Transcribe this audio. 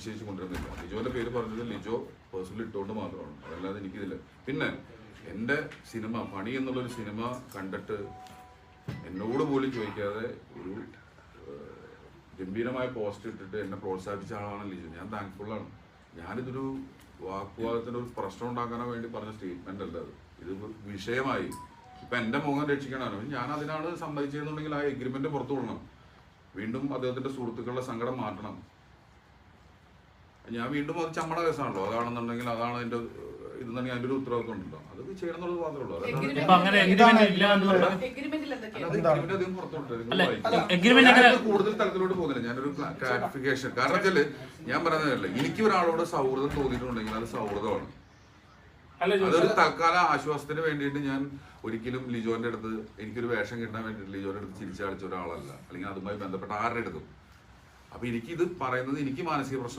നിശ്ചയിച്ച് കൊണ്ടുവരുന്നില്ല ലിജോന്റെ പേര് പറഞ്ഞത് ലിജോ പേഴ്സണലി ഇട്ടുകൊണ്ട് മാത്രമാണ്. അതല്ലാതെ എനിക്കിതില്ല. പിന്നെ എന്റെ സിനിമ പണി എന്നുള്ളൊരു സിനിമ കണ്ടിട്ട് എന്നോട് പോലും ചോദിക്കാതെ ഒരു ഗംഭീരമായ പോസ്റ്റ് ഇട്ടിട്ട് എന്നെ പ്രോത്സാഹിപ്പിച്ച ആളാണ് ലിജു. ഞാൻ താങ്ക്ഫുള്ളാണ് ഞാനിതൊരു വാക്കുവാദത്തിന്റെ ഒരു പ്രശ്നം ഉണ്ടാക്കാനോ വേണ്ടി പറഞ്ഞ സ്റ്റേറ്റ്മെന്റ് അല്ല അത്. ഇത് വിഷയമായി. ഇപ്പൊ എന്റെ മുഖം രക്ഷിക്കണമല്ലോ ഞാൻ അതിനാണ് സമ്മതിച്ചതെന്നുണ്ടെങ്കിൽ ആ എഗ്രിമെന്റ് പുറത്തു വിടണം വീണ്ടും അദ്ദേഹത്തിന്റെ സുഹൃത്തുക്കളുടെ സങ്കടം മാറ്റണം. ഞാൻ വീണ്ടും അത് ചമ്മട കേസാണല്ലോ. അതാണെന്നുണ്ടെങ്കിൽ അതാണ് എന്റെ ഇതെന്നുണ്ടെങ്കിൽ അതിന്റെ ഒരു ഉത്തരവാദിത്വം ഉണ്ടല്ലോ. അത് ചെയ്യണം എന്നുള്ളത് മാത്രമേ ഉള്ളൂ. കൂടുതൽ തലത്തിലോട്ട് പോകുന്നില്ല. ഞാനൊരു ക്ലാരിഫിക്കേഷൻ കാരണം വെച്ചാൽ ഞാൻ പറയുന്നതല്ല എനിക്ക് ഒരാളോട് സൗഹൃദം തോന്നിയിട്ടുണ്ടെങ്കിൽ അത് സൗഹൃദമാണ്. അല്ല അതൊരു തൽക്കാല ആശ്വാസത്തിന് വേണ്ടിയിട്ട് ഞാൻ ഒരിക്കലും ലിജോന്റെ അടുത്ത് എനിക്കൊരു വേഷം കിട്ടാൻ വേണ്ടിയിട്ട് ലിജോന്റെ അടുത്ത് ചിരിച്ചടിച്ച ഒരാളല്ല. അല്ലെങ്കിൽ അതുമായി ബന്ധപ്പെട്ട ആരുടെ അടുത്തും. അപ്പൊ ഇത് പറയുന്നത് എനിക്ക് മാനസിക പ്രശ്നം